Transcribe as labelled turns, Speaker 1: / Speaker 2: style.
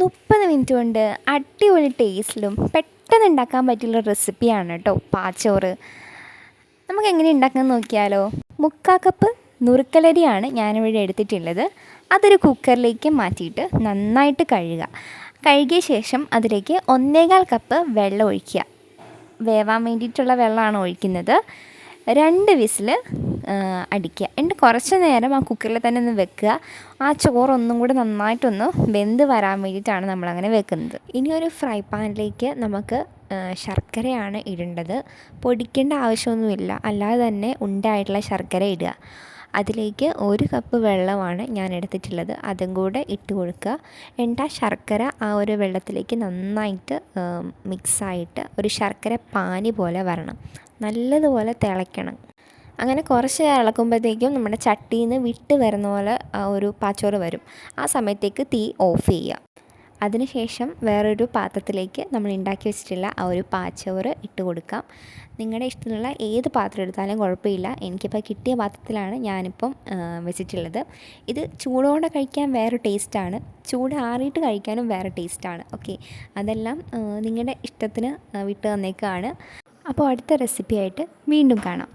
Speaker 1: മുപ്പത് മിനിറ്റ് കൊണ്ട് അടിപൊളി ടേസ്റ്റിലും പെട്ടെന്ന് ഉണ്ടാക്കാൻ പറ്റിയുള്ള റെസിപ്പിയാണ് കേട്ടോ പാച്ചോറ്. നമുക്ക് എങ്ങനെ ഉണ്ടാക്കാൻ നോക്കിയാലോ? മുക്കാ കപ്പ് നുറുക്കലരിയാണ് ഞാനിവിടെ എടുത്തിട്ടുള്ളത്. അതൊരു കുക്കറിലേക്ക് മാറ്റിയിട്ട് നന്നായിട്ട് കഴുകുക കഴുകിയ ശേഷം അതിലേക്ക് ഒന്നേകാൽ കപ്പ് വെള്ളം ഒഴിക്കുക. വേവാൻ വേണ്ടിയിട്ടുള്ള വെള്ളമാണ് ഒഴിക്കുന്നത്. രണ്ട് വിസിൽ അടിക്കുക. എന്നിട്ട് കുറച്ച് നേരം ആ കുക്കറിൽ തന്നെ ഒന്ന് വെക്കുക. ആ ചോറൊന്നും കൂടെ നന്നായിട്ടൊന്ന് വെന്ത് വരാൻ വേണ്ടിയിട്ടാണ് നമ്മളങ്ങനെ വെക്കുന്നത്. ഇനി ഒരു ഫ്രൈ പാനിലേക്ക് നമുക്ക് ശർക്കരയാണ് ഇടേണ്ടത്. പൊടിക്കേണ്ട ആവശ്യമൊന്നുമില്ല. അല്ലാതെ തന്നെ ഉണ്ടായിട്ടുള്ള ശർക്കര ഇടുക. അതിലേക്ക് ഒരു കപ്പ് വെള്ളമാണ് ഞാൻ എടുത്തിട്ടുള്ളത്. അതും കൂടെ ഇട്ട് കൊടുക്കുക. എന്നിട്ട് ആ ശർക്കര ആ ഒരു വെള്ളത്തിലേക്ക് നന്നായിട്ട് മിക്സായിട്ട് ഒരു ശർക്കര പാനി പോലെ വരണം. നല്ലതുപോലെ തിളയ്ക്കണം. അങ്ങനെ കുറച്ച് ഇളക്കുമ്പോഴത്തേക്കും നമ്മുടെ ചട്ടിയിൽ നിന്ന് വിട്ട് വരുന്ന പോലെ ഒരു പാച്ചോറ് വരും. ആ സമയത്തേക്ക് തീ ഓഫ് ചെയ്യുക. അതിനുശേഷം വേറൊരു പാത്രത്തിലേക്ക് നമ്മൾ ഉണ്ടാക്കി വെച്ചിട്ടുള്ള ആ ഒരു പാച്ചോറ് ഇട്ട് കൊടുക്കാം. നിങ്ങളുടെ ഇഷ്ടമുള്ള ഏത് പാത്രം എടുത്താലും കുഴപ്പമില്ല. എനിക്കിപ്പോൾ കിട്ടിയ പാത്രത്തിലാണ് ഞാനിപ്പം വെച്ചിട്ടുള്ളത്. ഇത് ചൂടോടെ കഴിക്കാൻ വേറെ ടേസ്റ്റാണ്. ചൂട് ആറിയിട്ട് കഴിക്കാനും വേറെ ടേസ്റ്റാണ്. ഓക്കെ. അതെല്ലാം നിങ്ങളുടെ ഇഷ്ടത്തിന് വിട്ട് തന്നേക്കാണ്. അപ്പോൾ അടുത്ത റെസിപ്പിയായിട്ട് വീണ്ടും കാണാം.